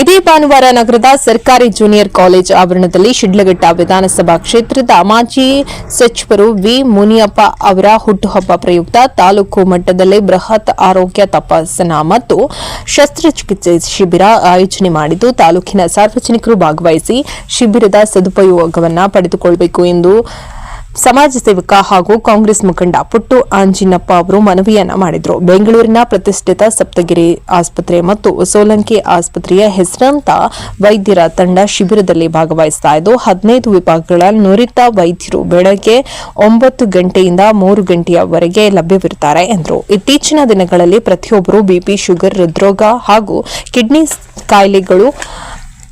ಇದೇ ಭಾನುವಾರ ನಗರದ ಸರ್ಕಾರಿ ಜೂನಿಯರ್ ಕಾಲೇಜ್ ಆವರಣದಲ್ಲಿ ಶಿಡ್ಲಘಟ್ಟ ವಿಧಾನಸಭಾ ಕ್ಷೇತ್ರದ ಮಾಜಿ ಸಚಿವರು ವಿ ಮುನಿಯಪ್ಪ ಅವರ ಹುಟ್ಟುಹಬ್ಬ ಪ್ರಯುಕ್ತ ತಾಲೂಕು ಮಟ್ಟದಲ್ಲಿ ಬೃಹತ್ ಆರೋಗ್ಯ ತಪಾಸಣಾ ಮತ್ತು ಶಸ್ತ್ರಚಿಕಿತ್ಸೆ ಶಿಬಿರ ಆಯೋಜನೆ ಮಾಡಿದ್ದು, ತಾಲೂಕಿನ ಸಾರ್ವಜನಿಕರು ಭಾಗವಹಿಸಿ ಶಿಬಿರದ ಸದುಪಯೋಗವನ್ನು ಪಡೆದುಕೊಳ್ಳಬೇಕು ಎಂದು ಸಮಾಜ ಸೇವಕ ಹಾಗೂ ಕಾಂಗ್ರೆಸ್ ಮುಖಂಡ ಪುಟ್ಟು ಆಂಜಿನಪ್ಪ ಅವರು ಮನವಿಯನ್ನ ಮಾಡಿದರು. ಬೆಂಗಳೂರಿನ ಪ್ರತಿಷ್ಠಿತ ಸಪ್ತಗಿರಿ ಆಸ್ಪತ್ರೆ ಮತ್ತು ಸೋಲಂಕಿ ಆಸ್ಪತ್ರೆಯ ಹೆಸರಾಂತ ವೈದ್ಯರ ತಂಡ ಶಿಬಿರದಲ್ಲಿ ಭಾಗವಹಿಸ್ತಾ ಇದ್ದು, ಹದಿನೈದು ವಿಭಾಗಗಳ ನುರಿತ ವೈದ್ಯರು ಬೆಳಗ್ಗೆ ಒಂಬತ್ತು ಗಂಟೆಯಿಂದ ಮೂರು ಗಂಟೆಯವರೆಗೆ ಲಭ್ಯವಿರುತ್ತಾರೆ ಎಂದರು. ಇತ್ತೀಚಿನ ದಿನಗಳಲ್ಲಿ ಪ್ರತಿಯೊಬ್ಬರು ಬಿಪಿ ಶುಗರ್, ಹೃದ್ರೋಗ ಹಾಗೂ ಕಿಡ್ನಿ ಕಾಯಿಲೆಗಳು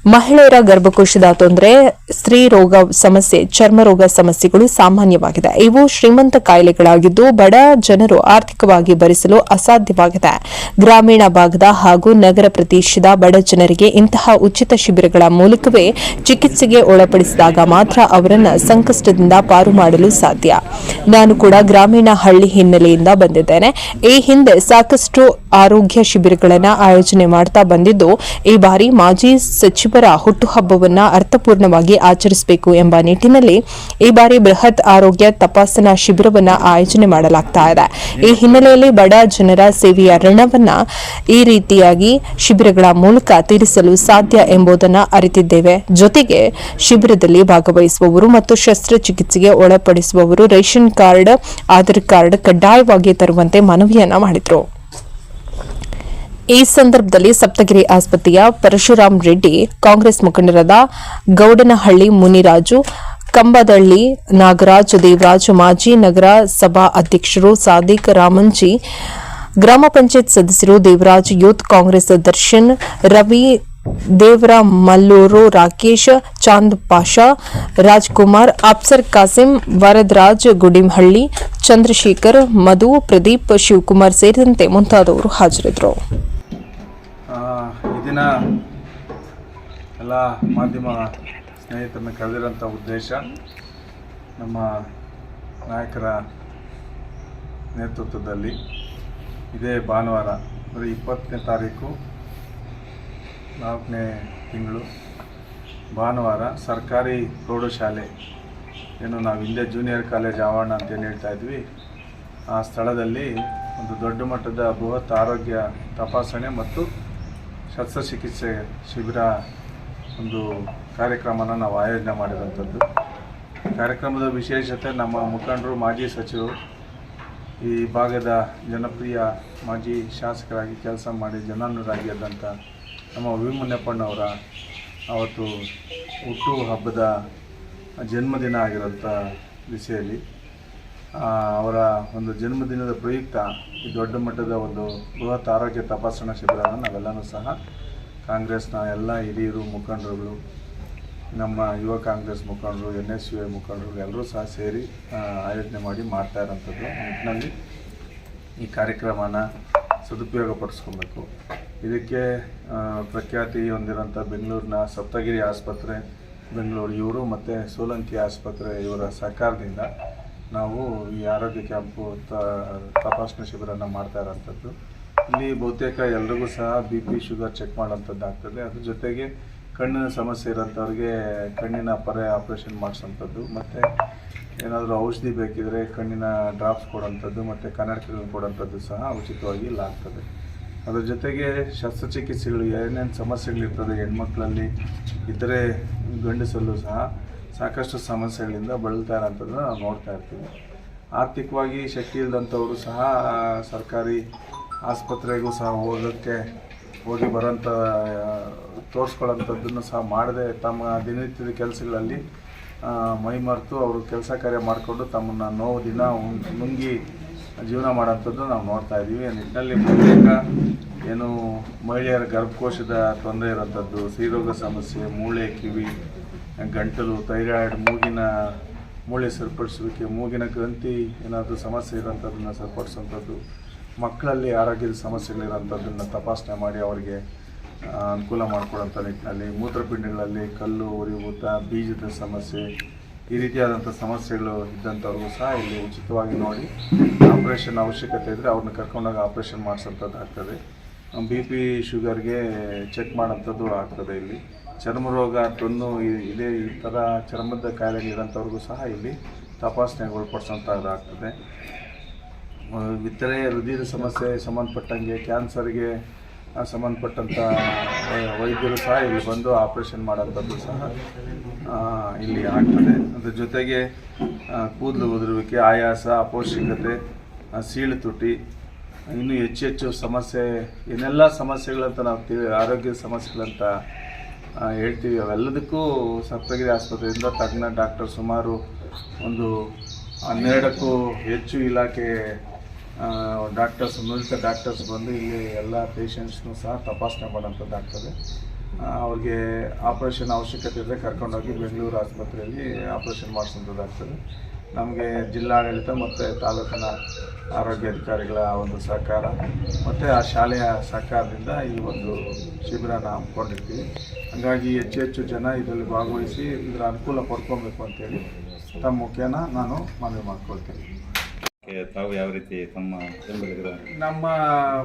ಮಹಿಳೆಯರ ಗರ್ಭಕೋಶದ ತೊಂದರೆ, ಸ್ತ್ರೀ ರೋಗ ಸಮಸ್ಯೆ, ಚರ್ಮ ರೋಗ ಸಮಸ್ಯೆಗಳು ಸಾಮಾನ್ಯವಾಗಿದೆ. ಇವು ಶ್ರೀಮಂತ ಕಾಯಿಲೆಗಳಾಗಿದ್ದು ಬಡ ಜನರು ಆರ್ಥಿಕವಾಗಿ ಭರಿಸಲು ಅಸಾಧ್ಯವಾಗಿದೆ. ಗ್ರಾಮೀಣ ಭಾಗದ ಹಾಗೂ ನಗರ ಪ್ರದೇಶದ ಬಡ ಜನರಿಗೆ ಇಂತಹ ಉಚಿತ ಶಿಬಿರಗಳ ಮೂಲಕವೇ ಚಿಕಿತ್ಸೆಗೆ ಒಳಪಡಿಸಿದಾಗ ಮಾತ್ರ ಅವರನ್ನು ಸಂಕಷ್ಟದಿಂದ ಪಾರು ಮಾಡಲು ಸಾಧ್ಯ. ನಾನು ಕೂಡ ಗ್ರಾಮೀಣ ಹಳ್ಳಿ ಹಿನ್ನೆಲೆಯಿಂದ ಬಂದಿದ್ದೇನೆ. ಈ ಹಿಂದೆ ಸಾಕಷ್ಟು ಆರೋಗ್ಯ ಶಿಬಿರಗಳನ್ನು ಆಯೋಜನೆ ಮಾಡ್ತಾ ಬಂದಿದ್ದು, ಈ ಬಾರಿ ಮಾಜಿ ಸಚಿವರ ಹುಟ್ಟುಹಬ್ಬವನ್ನ ಅರ್ಥಪೂರ್ಣವಾಗಿ ಆಚರಿಸಬೇಕು ಎಂಬ ನಿಟ್ಟಿನಲ್ಲಿ ಈ ಬಾರಿ ಬೃಹತ್ ಆರೋಗ್ಯ ತಪಾಸಣಾ ಶಿಬಿರವನ್ನು ಆಯೋಜನೆ ಮಾಡಲಾಗ್ತಾ ಇದೆ. ಈ ಹಿನ್ನೆಲೆಯಲ್ಲಿ ಬಡ ಜನರ ಸೇವೆಯ ಋಣವನ್ನ ಈ ರೀತಿಯಾಗಿ ಶಿಬಿರಗಳ ಮೂಲಕ ತೀರಿಸಲು ಸಾಧ್ಯ ಎಂಬುದನ್ನು ಅರಿತಿದ್ದೇವೆ. ಜೊತೆಗೆ ಶಿಬಿರದಲ್ಲಿ ಭಾಗವಹಿಸುವವರು ಮತ್ತು ಶಸ್ತ್ರಚಿಕಿತ್ಸೆಗೆ ಒಳಪಡಿಸುವವರು ರೇಷನ್ ಕಾರ್ಡ್, ಆಧಾರ್ ಕಾರ್ಡ್ ಕಡ್ಡಾಯವಾಗಿ ತರುವಂತೆ ಮನವಿಯನ್ನ ಮಾಡಿದರು. ಈ ಸಂದರ್ಭದಲ್ಲಿ ಸಪ್ತಗಿರಿ ಆಸ್ಪತ್ರೆಯ ಪರಶುರಾಮ್ ರೆಡ್ಡಿ, ಕಾಂಗ್ರೆಸ್ ಮುಖಂಡರಾದ ಗೌಡನಹಳ್ಳಿ ಮುನಿರಾಜು, ಕಂಬದಳ್ಳಿ ನಾಗರಾಜ್, ದೇವರಾಜ್ ಮಾಜಿ ನಗರ ಸಭಾ ಅಧ್ಯಕ್ಷರು ಸಾದಿಕ್ ರಾಮಂಜಿ, ಗ್ರಾಮ ಪಂಚಾಯತ್ ಸದಸ್ಯರು ದೇವರಾಜ್ ಯೂತ್ ಕಾಂಗ್ರೆಸ್ ದರ್ಶನ್, ರವಿ ದೇವರ ಮಲ್ಲೂರು ರಾಕೇಶ್, ಚಾಂದ್ ಪಾಷಾ, ರಾಜ್ಕುಮಾರ್ ಅಪ್ಸರ್ ಕಾಸಿಂ, ವರದರಾಜ್ ಗುಡಿಮಹಳ್ಳಿ, ಚಂದ್ರಶೇಖರ್, ಮಧು, ಪ್ರದೀಪ್ ಶಿವಕುಮಾರ್ ಸೇರಿದಂತೆ ಮುಂತಾದವರು ಹಾಜರಿದ್ದರು. ಈ ದಿನ ಎಲ್ಲ ಮಾಧ್ಯಮ ಸ್ನೇಹಿತರನ್ನು ಕರೆದಿರೋಂಥ ಉದ್ದೇಶ ನಮ್ಮ ನಾಯಕರ ನೇತೃತ್ವದಲ್ಲಿ ಇದೇ ಭಾನುವಾರ, ಅಂದರೆ ಇಪ್ಪತ್ತನೇ ತಾರೀಕು ನಾಲ್ಕನೇ ತಿಂಗಳು ಭಾನುವಾರ ಸರ್ಕಾರಿ ಪ್ರೌಢಶಾಲೆ. ಏನು ನಾವು ಹಿಂದೆ ಜೂನಿಯರ್ ಕಾಲೇಜ್ ಆವರಣ ಅಂತ ಏನು ಹೇಳ್ತಾ ಇದ್ವಿ. ಆ ಸ್ಥಳದಲ್ಲಿ ಒಂದು ದೊಡ್ಡ ಮಟ್ಟದ ಬೃಹತ್ ಆರೋಗ್ಯ ತಪಾಸಣೆ ಮತ್ತು ಶಸ್ತ್ರಚಿಕಿತ್ಸೆ ಶಿಬಿರ ಒಂದು ಕಾರ್ಯಕ್ರಮನ ನಾವು ಆಯೋಜನೆ ಮಾಡಿರೋಂಥದ್ದು ಕಾರ್ಯಕ್ರಮದ ವಿಶೇಷತೆ ನಮ್ಮ ಮುಖಂಡರು, ಮಾಜಿ ಸಚಿವರು, ಈ ಭಾಗದ ಜನಪ್ರಿಯ ಮಾಜಿ ಶಾಸಕರಾಗಿ ಕೆಲಸ ಮಾಡಿ ಜನಾನುರಾಗಿಯಾದಂಥ ನಮ್ಮ ವಿ ಅವತ್ತು ಹುಟ್ಟು ಹಬ್ಬದ ಜನ್ಮದಿನ ಆಗಿರೋಂಥ ದಿಸೆಯಲ್ಲಿ ಅವರ ಒಂದು ಜನ್ಮದಿನದ ಪ್ರಯುಕ್ತ ಈ ದೊಡ್ಡ ಮಟ್ಟದ ಒಂದು ಬೃಹತ್ ಆರೋಗ್ಯ ತಪಾಸಣಾ ಶಿಬಿರವನ್ನು ನಾವೆಲ್ಲರೂ ಸಹ ಕಾಂಗ್ರೆಸ್ನ ಎಲ್ಲ ಹಿರಿಯರು, ಮುಖಂಡರುಗಳು, ನಮ್ಮ ಯುವ ಕಾಂಗ್ರೆಸ್ ಮುಖಂಡರು, ಎನ್ ಎಸ್ ಯು ಐ ಮುಖಂಡರು ಎಲ್ಲರೂ ಸಹ ಸೇರಿ ಆಯೋಜನೆ ಮಾಡಿ ಮಾಡ್ತಾ ಇರೋಂಥದ್ದು ನಿಟ್ಟಿನಲ್ಲಿ ಈ ಕಾರ್ಯಕ್ರಮನ ಸದುಪಯೋಗ ಪಡಿಸ್ಕೊಬೇಕು. ಇದಕ್ಕೆ ಪ್ರಖ್ಯಾತಿ ಹೊಂದಿರೋಂಥ ಬೆಂಗಳೂರಿನ ಸಪ್ತಗಿರಿ ಆಸ್ಪತ್ರೆ, ಬೆಂಗಳೂರು ಇವರು ಮತ್ತು ಸೋಲಂಕಿ ಆಸ್ಪತ್ರೆ ಇವರ ಸಹಕಾರದಿಂದ ನಾವು ಈ ಆರೋಗ್ಯ ಕ್ಯಾಂಪು ತಪಾಸಣೆ ಶಿಬಿರನ ಮಾಡ್ತಾ ಇರೋಂಥದ್ದು. ಇಲ್ಲಿ ಬಹುತೇಕ ಎಲ್ರಿಗೂ ಸಹ ಬಿ ಪಿ ಶುಗರ್ ಚೆಕ್ ಮಾಡೋಂಥದ್ದು ಆಗ್ತದೆ. ಅದ್ರ ಜೊತೆಗೆ ಕಣ್ಣಿನ ಸಮಸ್ಯೆ ಇರೋಂಥವ್ರಿಗೆ ಕಣ್ಣಿನ ಪರೆ ಆಪ್ರೇಷನ್ ಮಾಡಿಸೋಂಥದ್ದು. ಮತ್ತು ಏನಾದರೂ ಔಷಧಿ ಬೇಕಿದ್ರೆ ಕಣ್ಣಿನ ಡ್ರಾಪ್ಸ್ ಕೊಡೋಂಥದ್ದು, ಮತ್ತು ಕನ್ನಡಕಗಳು ಕೊಡೋಂಥದ್ದು ಸಹ ಉಚಿತವಾಗಿ ಇಲ್ಲ ಆಗ್ತದೆ. ಅದ್ರ ಜೊತೆಗೆ ಶಸ್ತ್ರಚಿಕಿತ್ಸೆಗಳು ಏನೇನು ಸಮಸ್ಯೆಗಳಿರ್ತದೆ, ಹೆಣ್ಮಕ್ಳಲ್ಲಿ ಇತರೆ ಗಂಡಸಲ್ಲೂ ಸಹ ಸಾಕಷ್ಟು ಸಮಸ್ಯೆಗಳಿಂದ ಬಳಲ್ತಾ ಇರೋಂಥದ್ದನ್ನ ನಾವು ನೋಡ್ತಾ ಇರ್ತೀವಿ. ಆರ್ಥಿಕವಾಗಿ ಶಕ್ತಿ ಇಲ್ಲದಂಥವರು ಸಹ ಸರ್ಕಾರಿ ಆಸ್ಪತ್ರೆಗೂ ಸಹ ಹೋಗೋಕ್ಕೆ ಹೋಗಿ ಬರೋಂಥ, ತೋರಿಸ್ಕೊಳ್ಳೋಂಥದ್ದನ್ನು ಸಹ ಮಾಡದೆ ತಮ್ಮ ದಿನನಿತ್ಯದ ಕೆಲಸಗಳಲ್ಲಿ ಮೈಮರೆತು ಅವರು ಕೆಲಸ ಕಾರ್ಯ ಮಾಡಿಕೊಂಡು ತಮ್ಮನ್ನು ನೋವು, ದಿನ ನುಂಗಿ ಜೀವನ ಮಾಡೋಂಥದ್ದು ನಾವು ನೋಡ್ತಾ ಇದ್ದೀವಿ. ನಿಟ್ಟಿನಲ್ಲಿ ಬಹುತೇಕ ಏನು ಮಹಿಳೆಯರ ಗರ್ಭಕೋಶದ ತೊಂದರೆ ಇರೋಂಥದ್ದು, ಸ್ತ್ರೀರೋಗ ಸಮಸ್ಯೆ, ಮೂಳೆ, ಕಿವಿ ಗಂಟಲು ಥೈರಾಯ್ಡ್ ಮೂಗಿನ ಮೂಳೆ ಸರಿಪಡಿಸೋದಕ್ಕೆ ಮೂಗಿನ ಗ್ರಂಥಿ ಏನಾದರೂ ಸಮಸ್ಯೆ ಇರೋಂಥದ್ದನ್ನು ಸರಿಪಡಿಸುವಂಥದ್ದು, ಮಕ್ಕಳಲ್ಲಿ ಆರೋಗ್ಯದ ಸಮಸ್ಯೆಗಳಿರೋಂಥದ್ದನ್ನು ತಪಾಸಣೆ ಮಾಡಿ ಅವರಿಗೆ ಅನುಕೂಲ ಮಾಡಿಕೊಡೋಂಥ ನಿಟ್ಟಿನಲ್ಲಿ ಮೂತ್ರಪಿಂಡಗಳಲ್ಲಿ ಕಲ್ಲು ಉರಿಯೂತ ಬೀಜದ ಸಮಸ್ಯೆ, ಈ ರೀತಿಯಾದಂಥ ಸಮಸ್ಯೆಗಳು ಇದ್ದಂಥವ್ರಿಗೂ ಸಹ ಇಲ್ಲಿ ಉಚಿತವಾಗಿ ನೋಡಿ ಆಪ್ರೇಷನ್ ಅವಶ್ಯಕತೆ ಇದ್ದರೆ ಅವ್ರನ್ನ ಕರ್ಕೊಂಡಾಗ ಆಪ್ರೇಷನ್ ಮಾಡಿಸೋಂಥದ್ದು ಆಗ್ತದೆ ಬಿ ಪಿ ಶುಗರ್ಗೆ ಚೆಕ್ ಮಾಡೋಂಥದ್ದು ಆಗ್ತದೆ ಇಲ್ಲಿ. ಚರ್ಮ ರೋಗ ಇದೇ ಈ ಥರ ಚರ್ಮದ ಕಾಯಿಲೆ ಇರೋಂಥವ್ರಿಗೂ ಸಹ ಇಲ್ಲಿ ತಪಾಸಣೆಗೆ ಒಳಪಡಿಸೋಂಥದ್ದಾಗ್ತದೆ ಇತರೆ ಹೃದಯದ ಸಮಸ್ಯೆ ಸಂಬಂಧಪಟ್ಟಂಗೆ ಕ್ಯಾನ್ಸರ್ಗೆ ಸಂಬಂಧಪಟ್ಟಂಥ ವೈದ್ಯರು ಸಹ ಇಲ್ಲಿ ಬಂದು ಆಪ್ರೇಷನ್ ಮಾಡೋಂಥದ್ದು ಸಹ ಇಲ್ಲಿ ಆಗ್ತದೆ. ಅದ್ರ ಜೊತೆಗೆ ಕೂದಲು ಉದುರುವಿಕೆ, ಆಯಾಸ, ಅಪೌಷ್ಟಿಕತೆ ಸೀಳು ತುಟಿ, ಇನ್ನೂ ಹೆಚ್ಚು ಹೆಚ್ಚು ಸಮಸ್ಯೆ, ಏನೆಲ್ಲ ಸಮಸ್ಯೆಗಳಂತ ನಾವು ತಿಳಿ, ಆರೋಗ್ಯದ ಸಮಸ್ಯೆಗಳಂತ ಹೇಳ್ತೀವಿ, ಅವೆಲ್ಲದಕ್ಕೂ ಸಪ್ತಗಿರಿ ಆಸ್ಪತ್ರೆಯಿಂದ ತಜ್ಞ ಡಾಕ್ಟರ್ ಸುಮಾರು ಒಂದು ಹನ್ನೆರಡಕ್ಕೂ ಹೆಚ್ಚು ಇಲಾಖೆ ಡಾಕ್ಟರ್ಸ್ ನುರಿತ ಡಾಕ್ಟರ್ಸ್ ಬಂದು ಇಲ್ಲಿ ಎಲ್ಲ ಪೇಷಂಟ್ಸ್ನು ಸಹ ತಪಾಸಣೆ ಮಾಡೋಂಥದ್ದಾಗ್ತದೆ ಅವ್ರಿಗೆ ಆಪ್ರೇಷನ್ ಅವಶ್ಯಕತೆ ಇದ್ದರೆ ಕರ್ಕೊಂಡೋಗಿ ಬೆಂಗಳೂರು ಆಸ್ಪತ್ರೆಯಲ್ಲಿ ಆಪ್ರೇಷನ್ ಮಾಡಿಸೋಂಥದ್ದಾಗ್ತದೆ ನಮಗೆ ಜಿಲ್ಲಾಡಳಿತ ಮತ್ತು ತಾಲೂಕಿನ ಆರೋಗ್ಯಾಧಿಕಾರಿಗಳ ಒಂದು ಸಹಕಾರ ಮತ್ತು ಆ ಶಾಲೆಯ ಸಹಕಾರದಿಂದ ಈ ಒಂದು ಶಿಬಿರನ ಹಮ್ಮಿಕೊಂಡಿರ್ತೀವಿ ಹಾಗಾಗಿ ಹೆಚ್ಚು ಹೆಚ್ಚು ಜನ ಇದರಲ್ಲಿ ಭಾಗವಹಿಸಿ ಇದರ ಅನುಕೂಲ ಪಡ್ಕೊಬೇಕು ಅಂತೇಳಿ ತಮ್ಮ ಮುಖ್ಯನ ನಾನು ಮನವಿ ಮಾಡ್ಕೊಳ್ತೀನಿ. ತಾವು ಯಾವ ರೀತಿ ತಮ್ಮ ಬೆಂಬಲಿಗರ? ನಮ್ಮ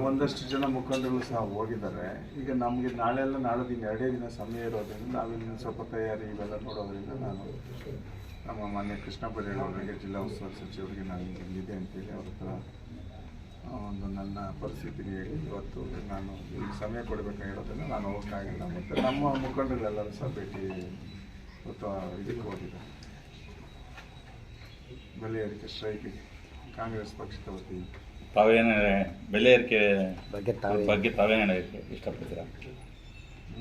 ಒಂದಷ್ಟು ಜನ ಮುಖಂಡರು ಸಹ ಹೋಗಿದ್ದಾರೆ. ಈಗ ನಮಗೆ ನಾಳೆ ಎಲ್ಲ ನಾಳೆ ದಿನ ಎರಡೇ ದಿನ ಸಮಯ ಇರೋದ್ರಿಂದ ನಾವಿಲ್ಲಿ ಸ್ವಲ್ಪ ತಯಾರಿ ಇವೆಲ್ಲ ನೋಡೋದ್ರಿಂದ ನಾನು ನಮ್ಮ ಮಾನ್ಯ ಕೃಷ್ಣ ಅವರಿಗೆ ಜಿಲ್ಲಾ ಉಸ್ತುವಾರಿ ಸಚಿವರಿಗೆ ನಾನು ಬಂದಿದ್ದೆ ಅಂತೇಳಿ ಅವ್ರ ಹತ್ರ ಒಂದು ನನ್ನ ಪರಿಸ್ಥಿತಿಗೆ ಹೇಳಿ ಇವತ್ತು ನಾನು ಈಗ ಸಮಯ ಕೊಡಬೇಕಾಗಿರೋದನ್ನು ನಾನು ಹೋಗೋಕ್ಕಾಗಿಲ್ಲ ಮತ್ತು ನಮ್ಮ ಮುಖಂಡರೆಲ್ಲರೂ ಸಹ ಭೇಟಿ ಇವತ್ತು ಇದಕ್ಕೆ ಹೋಗಿದ್ದೆ ಬೆಲೆ ಏರಿಕೆ ಸ್ಟ್ರೈಕಿಗೆ ಕಾಂಗ್ರೆಸ್ ಪಕ್ಷದ ವತಿಯಿಂದ. ತಾವೇನು ಬೆಲೆ ಏರಿಕೆ ಬಗ್ಗೆ ತಾವೇನು ಹೇಳಕ್ಕೆ ಇಷ್ಟಪಡ್ತೀರಾ?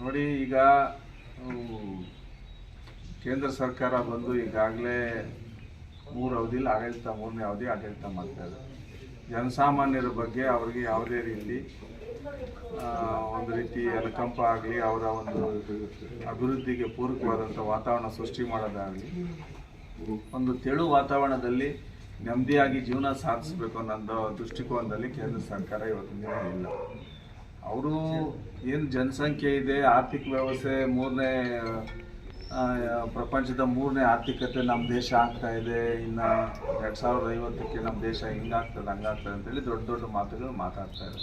ನೋಡಿ ಈಗ ಕೇಂದ್ರ ಸರ್ಕಾರ ಬಂದು ಈಗಾಗಲೇ ಮೂರು ಅವಧಿಲಿ ಆಡಳಿತ, ಮೂರನೇ ಅವಧಿ ಆಡಳಿತ ಮಾಡ್ತಾ ಇದೆ. ಜನಸಾಮಾನ್ಯರ ಬಗ್ಗೆ ಅವರಿಗೆ ಯಾವುದೇ ರೀತಿ ಒಂದು ರೀತಿ ಅನುಕಂಪ ಆಗಲಿ, ಅವರ ಒಂದು ಅಭಿವೃದ್ಧಿಗೆ ಪೂರಕವಾದಂಥ ವಾತಾವರಣ ಸೃಷ್ಟಿ ಮಾಡೋದಾಗಲಿ, ಒಂದು ತೆಳು ವಾತಾವರಣದಲ್ಲಿ ನೆಮ್ಮದಿಯಾಗಿ ಜೀವನ ಸಾಧಿಸಬೇಕು ಅನ್ನೋ ದೃಷ್ಟಿಕೋನದಲ್ಲಿ ಕೇಂದ್ರ ಸರ್ಕಾರ ಇವತ್ತಿನ ದಿನ ಇಲ್ಲ. ಅವರು ಏನು ಜನಸಂಖ್ಯೆ ಇದೆ, ಆರ್ಥಿಕ ವ್ಯವಸ್ಥೆ ಮೂರನೇ ಪ್ರಪಂಚದ ಮೂರನೇ ಆರ್ಥಿಕತೆ ನಮ್ಮ ದೇಶ ಆಗ್ತಾ ಇದೆ. ಇನ್ನು ಎರಡು ಸಾವಿರದ ಐವತ್ತಕ್ಕೆ ನಮ್ಮ ದೇಶ ಹಿಂಗಾಗ್ತದೆ ಹಂಗಾಗ್ತದೆ ಅಂತೇಳಿ ದೊಡ್ಡ ದೊಡ್ಡ ಮಾತುಗಳು ಮಾತಾಡ್ತಾ ಇದೆ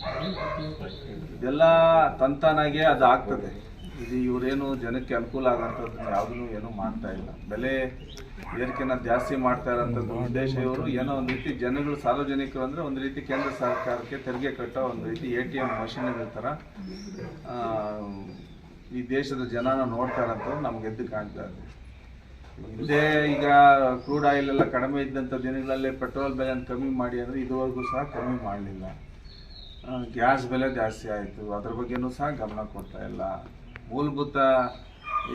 ಇದೆಲ್ಲ ತಂತಾನಾಗೆ ಅದು ಆಗ್ತದೆ. ಇದು ಇವರೇನು ಜನಕ್ಕೆ ಅನುಕೂಲ ಆಗೋಂಥದ್ದು ಯಾವುದನ್ನು ಏನೂ ಮಾಡ್ತಾ ಇಲ್ಲ. ಬೆಲೆ ಏರಿಕೆನ ಜಾಸ್ತಿ ಮಾಡ್ತಾ ಇರೋಂಥದ್ದು ಉದ್ದೇಶ ಇವರು. ಏನೋ ಒಂದು ರೀತಿ ಜನಗಳು ಸಾರ್ವಜನಿಕರು ಅಂದರೆ ಒಂದು ರೀತಿ ಕೇಂದ್ರ ಸರ್ಕಾರಕ್ಕೆ ತೆರಿಗೆ ಕಟ್ಟೋ ಒಂದು ರೀತಿ ಎ ಟಿ ಎಂ ಮಷಿನ್ಗಳ ಥರ ಈ ದೇಶದ ಜನನ ನೋಡ್ತಾ ಇರೋಂಥವ್ರು ನಮ್ಗೆ ಎದ್ದು ಕಾಣ್ತಾ ಇದೆ. ಹಿಂದೆ ಈಗ ಕ್ರೂಡ್ ಆಯಿಲ್ ಎಲ್ಲ ಕಡಿಮೆ ಇದ್ದಂಥ ದಿನಗಳಲ್ಲಿ ಪೆಟ್ರೋಲ್ ಬೆಲೆಯನ್ನು ಕಮ್ಮಿ ಮಾಡಿ ಅಂದರೆ ಇದುವರೆಗೂ ಸಹ ಕಮ್ಮಿ ಮಾಡಲಿಲ್ಲ. ಗ್ಯಾಸ್ ಬೆಲೆ ಜಾಸ್ತಿ ಆಯಿತು. ಅದ್ರ ಬಗ್ಗೆನೂ ಸಹ ಗಮನ ಕೊಡ್ತಾ ಇಲ್ಲ. ಮೂಲಭೂತ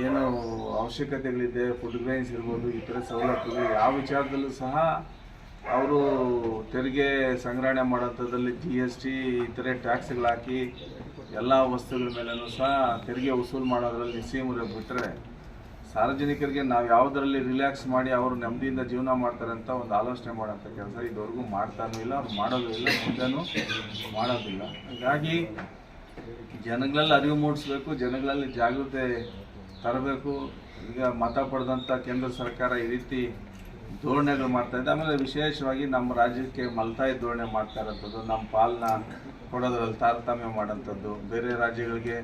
ಏನು ಅವಶ್ಯಕತೆಗಳಿದೆ, ಫುಡ್ ಗ್ರೈನ್ಸ್ ಇರ್ಬೋದು ಇತರೆ ಸವಲತ್ತುಗಳು ಯಾವ ವಿಚಾರದಲ್ಲೂ ಸಹ ಅವರು ತೆರಿಗೆ ಸಂಗ್ರಹಣೆ ಮಾಡೋಂಥದ್ದಲ್ಲಿ ಜಿ ಎಸ್ ಟಿ ಇತರೆ ಟ್ಯಾಕ್ಸ್ಗಳು ಹಾಕಿ ಎಲ್ಲ ವಸ್ತುಗಳ ಮೇಲೂ ಸಹ ತೆರಿಗೆ ವಸೂಲು ಮಾಡೋದ್ರಲ್ಲಿ ನಿಸ್ಸೀಮರು ಬಿಟ್ಟರೆ ಸಾರ್ವಜನಿಕರಿಗೆ ನಾವು ಯಾವುದರಲ್ಲಿ ರಿಲ್ಯಾಕ್ಸ್ ಮಾಡಿ ಅವರು ನೆಮ್ಮದಿಯಿಂದ ಜೀವನ ಮಾಡ್ತಾರೆ ಅಂತ ಒಂದು ಆಲೋಚನೆ ಮಾಡೋಂಥ ಕೆಲಸ ಇದುವರೆಗೂ ಮಾಡ್ತಾನೂ ಇಲ್ಲ ಅವ್ರು ಮಾಡೋದೂ ಇಲ್ಲ, ಮುಂದೆನೂ ಮಾಡೋದಿಲ್ಲ ಹಾಗಾಗಿ ಜನಗಳಲ್ಲಿ ಅರಿವು ಮೂಡಿಸ್ಬೇಕು, ಜನಗಳಲ್ಲಿ ಜಾಗೃತಿ ತರಬೇಕು. ಈಗ ಮತ ಪಡೆದಂಥ ಕೇಂದ್ರ ಸರ್ಕಾರ ಈ ರೀತಿ ಧೋರಣೆಗಳು ಮಾಡ್ತಾ ಇದ್ದೆ. ಆಮೇಲೆ ವಿಶೇಷವಾಗಿ ನಮ್ಮ ರಾಜ್ಯಕ್ಕೆ ಮಲ್ತಾಯಿ ಧೋರಣೆ ಮಾಡ್ತಾ ಇರೋಂಥದ್ದು, ನಮ್ಮ ಪಾಲನ್ನ ಕೊಡೋದ್ರಲ್ಲಿ ತಾರತಮ್ಯ ಮಾಡೋಂಥದ್ದು ಬೇರೆ ರಾಜ್ಯಗಳಿಗೆ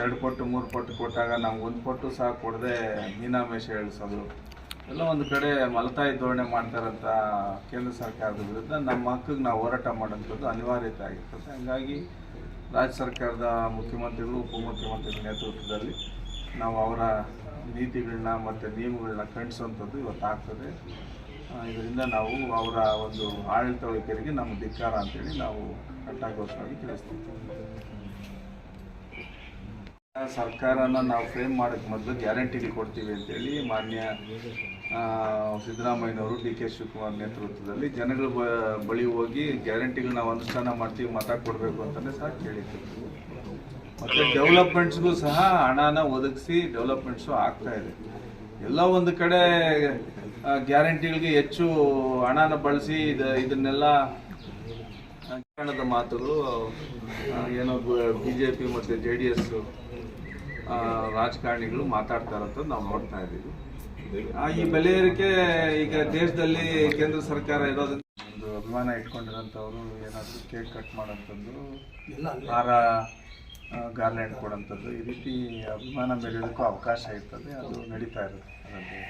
ಎರಡು ಪಟ್ಟು, ಮೂರು ಪಟ್ಟು ಕೊಟ್ಟಾಗ ನಮ್ಗೆ ಒಂದು ಪಟ್ಟು ಸಹ ಕೊಡದೆ ಮೀನಾಮೇಷ ಇಳಿಸೋದು ಎಲ್ಲ ಒಂದು ಕಡೆ ಮಲತಾಯಿ ಧೋರಣೆ ಮಾಡ್ತಾ ಇರೋಂಥ ಕೇಂದ್ರ ಸರ್ಕಾರದ ವಿರುದ್ಧ ನಮ್ಮ ಹಕ್ಕಿಗೆ ನಾವು ಹೋರಾಟ ಮಾಡೋಂಥದ್ದು ಅನಿವಾರ್ಯತೆ ಆಗಿರ್ತದೆ. ಹಾಗಾಗಿ ರಾಜ್ಯ ಸರ್ಕಾರದ ಮುಖ್ಯಮಂತ್ರಿಗಳು, ಉಪಮುಖ್ಯಮಂತ್ರಿಗಳ ನೇತೃತ್ವದಲ್ಲಿ ನಾವು ಅವರ ನೀತಿಗಳನ್ನ ಮತ್ತು ನಿಯಮಗಳನ್ನ ಖಂಡಿಸುವಂಥದ್ದು ಇವತ್ತು ಆಗ್ತದೆ ಇದರಿಂದ ನಾವು ಅವರ ಒಂದು ಆಡಳಿತ ವೈಖರಿಗೆ ನಮ್ಮ ಧಿಕ್ಕಾರ ಅಂತೇಳಿ ನಾವು ಕಟ್ಟಾಗೋಸ್ಕರವಾಗಿ ತಿಳಿಸ್ತೀವಿ. ಸರ್ಕಾರನ ನಾವು ಫ್ರೇಮ್ ಮಾಡೋಕ್ಕೆ ಮೊದಲು ಗ್ಯಾರಂಟಿಲಿ ಕೊಡ್ತೀವಿ ಅಂತೇಳಿ ಮಾನ್ಯ ಸಿದ್ದರಾಮಯ್ಯನವರು ಡಿ ಕೆ ಶಿವಕುಮಾರ್ ನೇತೃತ್ವದಲ್ಲಿ ಜನಗಳ ಬಳಿ ಹೋಗಿ ಗ್ಯಾರಂಟಿಗಳು ನಾವು ಅನುಷ್ಠಾನ ಮಾಡ್ತೀವಿ ಮತ ಕೊಡಬೇಕು ಅಂತಲೇ ಸಹ ಕೇಳಿದ್ರು ಮತ್ತು ಡೆವಲಪ್ಮೆಂಟ್ಸ್ಗೂ ಸಹ ಹಣನ ಒದಗಿಸಿ ಡೆವಲಪ್ಮೆಂಟ್ಸು ಆಗ್ತಾ ಇದೆ. ಎಲ್ಲ ಒಂದು ಕಡೆ ಗ್ಯಾರಂಟಿಗಳಿಗೆ ಹೆಚ್ಚು ಹಣನ ಬಳಸಿ ಇದು ಇದನ್ನೆಲ್ಲ ಕಾರಣದ ಮಾತುಗಳು ಏನೋ ಬಿ ಜೆ ಪಿ ಮತ್ತು ಜೆ ಡಿ ಎಸ್ ರಾಜಕಾರಣಿಗಳು ಮಾತಾಡ್ತಾ ಇರೋಂಥದ್ದು ನಾವು ನೋಡ್ತಾ ಇದ್ದೀವಿ. ಆ, ಈ ಬೆಲೆ ಏರಿಕೆ ಈಗ ದೇಶದಲ್ಲಿ ಕೇಂದ್ರ ಸರ್ಕಾರ ಇರೋದ್ರಿಂದ ಒಂದು ಅಭಿಮಾನ ಇಟ್ಕೊಂಡಿರೋಂಥವ್ರು ಏನಾದರೂ ಕೇಕ್ ಕಟ್ ಮಾಡೋಂಥದ್ದು ಹಾರ ಗಾರ್ಲೆಂಡ್ ಕೊಡುವಂಥದ್ದು ಈ ರೀತಿ ಅಭಿಮಾನ ಬೆಳೆಯೋದಕ್ಕೂ ಅವಕಾಶ ಇರ್ತದೆ. ಅದು ನಡೀತಾ ಇರುತ್ತೆ. ಅದರಲ್ಲಿ.